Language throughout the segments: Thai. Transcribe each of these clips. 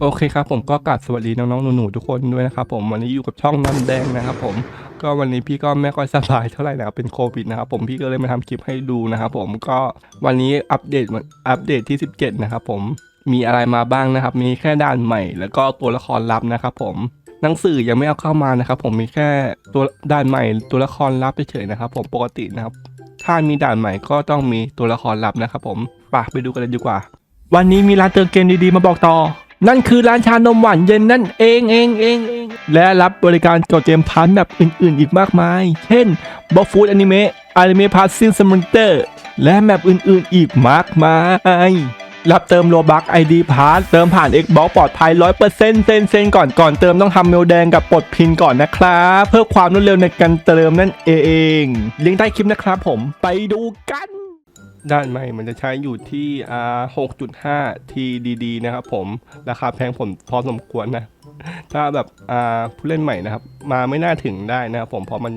โอเคครับผมก็กราบสวัสดีน้องๆหนูๆทุกคนด้วยนะครับผมวันนี้อยู่กับช่องน้ำแดงนะครับผมก็วันนี้พี่ก็ไม่ค่อยสบายเท่าไหร่นะครับเป็นโควิดนะครับผมพี่ก็เลยมาทำคลิปให้ดูนะครับผมก็วันนี้อัปเดตอัปเดตที่ 17 นะครับผมมีอะไรมาบ้างนะครับ มีแค่ด่านใหม่ แล้วก็ตัวละครลับนะครับผมหนังสือยังไม่เอาเข้ามานะครับผมมีแค่ตัวด่านใหม่ ตัวละครลับเฉยๆนะครับ ผมปกตินะครับ ถ้ามีด่านใหม่ก็ต้องมีตัวละครลับนะครับ ผมไปไปดูกันเลยดีกว่า วันนี้มีร้านเติมเกมดีๆมาบอกต่อ นั่นคือร้านชานมหวานเย็นนั่นเองเองเองเองและรับบริการกดเกมพันแบบอื่นๆ อีกมากมาย เช่นบ็อกฟูดอนิเมะอนิเมะพาสซิลสม o นเตอร์ และแมปอื่นๆ อีกมากมาย รับเติมโลบักไอดีพาสเติมผ่าน Xbox ปลอดภัย 100%เซ็นเซ็นก่อนก่อนเติมต้องทำเมลแดงกับปลดพินก่อนนะครับ เพื่อความรวดเร็วในการเติมนั่นเองลิงก์ใต้คลิปนะครับผมไปดูกัน ด้านใหม่มันจะใช้อยู่ที่อ่า6.5 TDD นะครับผมราคาแพงผมพอสมควรนะ ถ้าแบบผู้เล่นใหม่นะครับ มาไม่น่าถึงได้นะครับผมเพราะมัน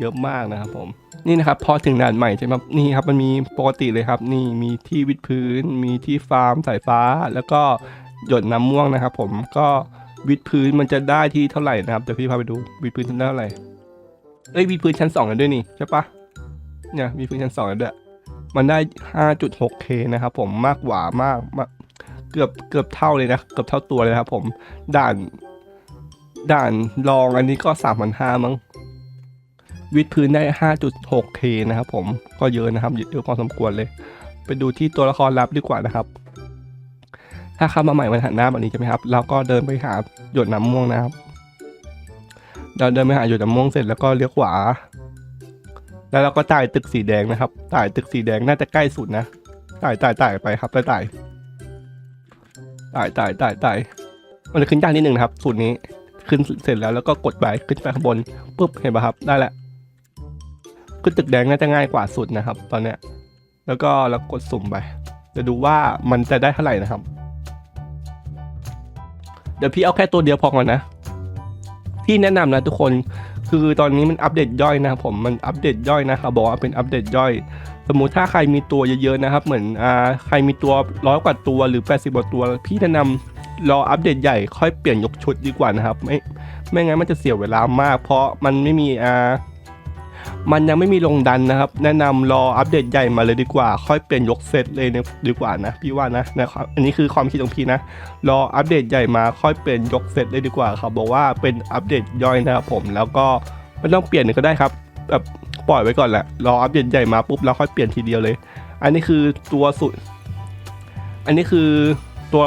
เยอะมากนะครับผมนี่นะครับพอถึงด่านใหม่ใช่ไหมนี่ครับมันมีปกติเลยครับ นี่มีที่วิดพื้น มีที่ฟาร์มสายฟ้า แล้วก็หยดน้ำม่วงนะครับ ผมก็วิดพื้นมันจะได้ที่เท่าไหร่นะครับเดี๋ยวพี่พาไปดูวิดพื้นเท่าไหร่เอ้ยวิดพื้นชั้นสองกันด้วยนี่ใช่ปะเนี่ยวิดพื้นชั้นสองกันด้วย มันได้ 5.6K นะครับผมมากกว่ามากมากเกือบเกือบเท่าเลยนะ เกือบเท่าตัวเลยครับผมด่านด่านรองอันนี้ก็ 3,500มั้งวิดพื้นได้ 5.6K นะครับผมก็เยอะนะครับเยอะพอสมควรเลย ไปดูที่ตัวละครลับดีกว่านะครับ ถ้าเข้ามาใหม่มันหันหน้าแบบนี้ใช่ไหมครับเราก็เดินไปหาหยดน้ำม่วงนะครับเราเดินไปหาหยดน้ำม่วงเสร็จแล้วก็เลี้ยวขวา แล้วเราก็ต่ายตึกสีแดงนะครับต่ายตึกสีแดงน่าจะใกล้สุดนะต่ายต่ายต่ายไปครับต่ายต่ายต่ายต่ายต่ายต่มันจะขึ้นยากนิดนึงนะครับ สูตรนี้ขึ้นเสร็จแล้วแล้วก็กดไปขึ้นไปข้างบนปุ๊บเห็นป่ะครับได้แล้วขึ้นตึกแดงน่าจะง่ายกว่าสุดนะครับ ตอนเนี้ยแล้วก็เรากดสุ่มไป จะดูว่ามันจะได้เท่าไหร่นะครับ เดี๋ยวพี่เอาแค่ตัวเดียวพอก่อนนะ พี่แนะนำนะทุกคน คือตอนนี้มันอัปเดตย่อยนะครับผมมันอัปเดตย่อยนะครับบอกว่าเป็นอัปเดตย่อย สมมุติถ้าใครมีตัวเยอะๆนะครับ เหมือนอ่าใครมีตัวร้อยกว่าตัวหรือ 80กว่าตัว พี่แนะนำรออัปเดตใหญ่ค่อยเปลี่ยนยกชุดดีกว่านะครับ ไม่ไม่งั้นมันจะเสียเวลามาก เพราะมันไม่มีอ่า มันยังไม่มีลงดันนะครับ แนะนำรออัปเดตใหญ่มาเลยดีกว่า ค่อยเปลี่ยนยกเซตเลยดีกว่านะพี่ว่านะนะครับอันนี้คือความคิดของพี่นะ รออัปเดตใหญ่มาค่อยเปลี่ยนยกเซตเลยดีกว่าครับบอกว่าเป็นอัปเดตย่อยนะครับผมแล้วก็ไม่ต้องเปลี่ยนก็ได้ครับแบบปล่อยไว้ก่อนแหละรออัปเดตใหญ่มาปุ๊บแล้วค่อยเปลี่ยนทีเดียวเลย อันนี้คือตัวสุด อันนี้คือตัว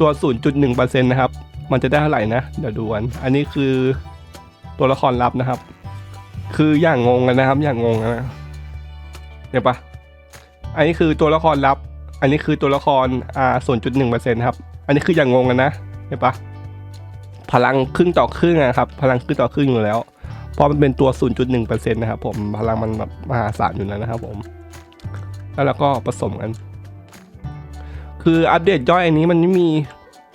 ตัว 0.1%นะครับ มันจะได้เท่าไหร่นะ เดี๋ยวดูกัน อันนี้คือตัวละครลับนะครับ คืออย่างงงกันนะครับ อย่างงงนะเห็นปะอันนี้คือตัวละครลับ อันนี้คือตัวละครอ่า0.1%ครับ อันนี้คืออย่างงงกันนะเห็นปะพลังครึ่งต่อครึ่งนะครับ พลังครึ่งต่อครึ่งอยู่แล้ว เพราะมันเป็นตัว 0.1%นะครับผม พลังมันแบบมหาศาลอยู่แล้วนะครับผม แล้วเราก็ผสมกัน คืออัปเดตย่อยอันนี้มันไม่มี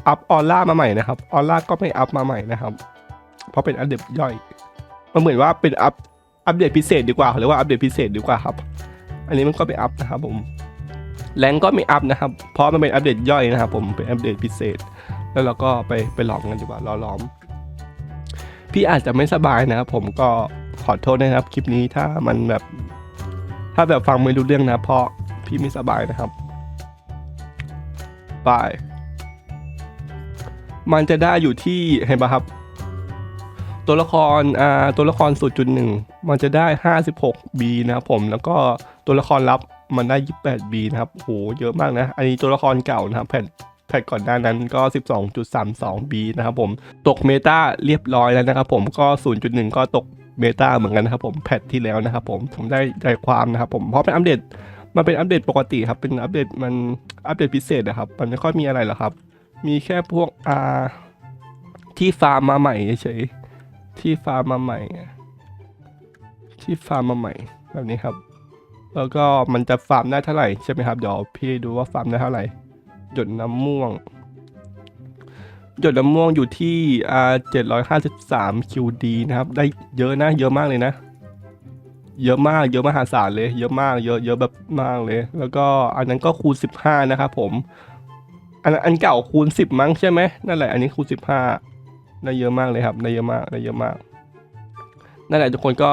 อัพออร่ามาใหม่นะครับ ออร่าก็ไม่อัพมาใหม่นะครับ เพราะเป็นอัปเดตย่อย มันเหมือนว่าเป็นอัพอัปเดตพิเศษดีกว่าหรือว่าอัปเดตพิเศษดีกว่าครับ อันนี้มันก็ไม่อัพนะครับผมแรงก็ไม่อัพนะครับ เพราะมันเป็นอัปเดตย่อยนะครับ ผมเป็นอัปเดตพิเศษ แล้วเราก็ไปไปหลอมกันดีกว่ารอล้อม พี่อาจจะไม่สบายนะครับผมก็ขอโทษนะครับ คลิปนี้ถ้ามันแบบ ถ้าแบบฟังไม่รู้เรื่องนะเพราะพี่ไม่สบายนะครับบายมันจะได้อยู่ที่เห็นปะครับ ตัวละครอ่าตัวละคร0.1มันจะได้ 56B นะครับผมแล้วก็ตัวละครลับมันได้ 28B นะครับโหเยอะมากนะ อันนี้ตัวละครเก่านะครับแผ่นแพทก่อนหน้านั้นก็ 12.32B นะครับผม ตกเมตาเรียบร้อยแล้วนะครับผมก็ 0.1 ก็ตกเมตาเหมือนกันนะครับผมแพทที่แล้วนะครับผมผมได้ใจความนะครับผมเพราะเป็นอัปเดตมันเป็นอัปเดตปกติครับ เป็นอัปเดตมันอัปเดตพิเศษนะครับ มันไม่ค่อยมีอะไรหรอกครับ มีแค่พวกอ่าที่ฟาร์มมาใหม่เฉย ที่ฟาร์มมาใหม่ ที่ฟาร์มมาใหม่แบบนี้ครับ แล้วก็มันจะฟาร์มได้เท่าไหร่ใช่ไหมครับเดี๋ยวพี่ดูว่าฟาร์มได้เท่าไหร่หยดน้ำม่วงหยดน้ำม่วงอยู่ที่อ่าเจ็ดร้อยห้าสิบสาม QD นะครับ ได้เยอะนะเยอะมากเลยนะ เยอะมากเยอะมหาศาลเลย เยอะมากเยอะเยอะแบบมากเลย แล้วก็อันนั้นก็คูณสิบห้านะครับผมอันอันเก่าคูณสิบมั้งใช่ไหมนั่นแหละอันนี้คูณสิบห้า ได้เยอะมากเลยครับได้เยอะมากได้เยอะมากนั่นแหละทุกคนก็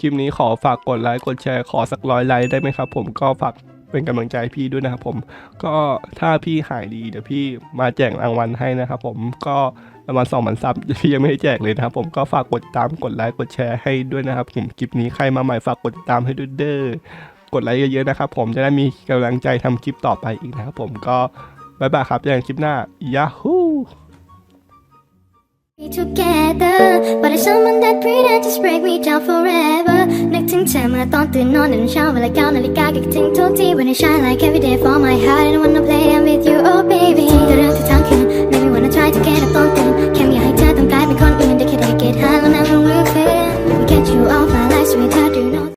คลิปนี้ขอฝากกดไลค์กดแชร์ขอสักร้อยไลค์ได้ไหมครับผมก็ฝากเป็นกำลังใจพี่ด้วยนะครับผมก็ถ้าพี่หายดีเดี๋ยวพี่มาแจกรางวัลให้นะครับผมก็ประมาณสองพันซับพี่ยังไม่ได้แจกเลยนะครับผมก็ฝากกดติดตามกดไลค์กดแชร์ให้ด้วยนะครับผมคลิปนี้ใครมาใหม่ฝากกดติดตามให้ด้วยเด้อกดไลค์เยอะๆนะครับผมจะได้มีกำลังใจทำคลิปต่อไปอีกนะครับผมก็บายบายครับเจอกันคลิปหน้า Yahoo together but it's someone that pretend just break me down forever นึกถึงเธอเมื่อตอนตื่นนอนในเช้าเวลาเก้านาฬิกาคิดถึงทุกที when I shine like every day for my heart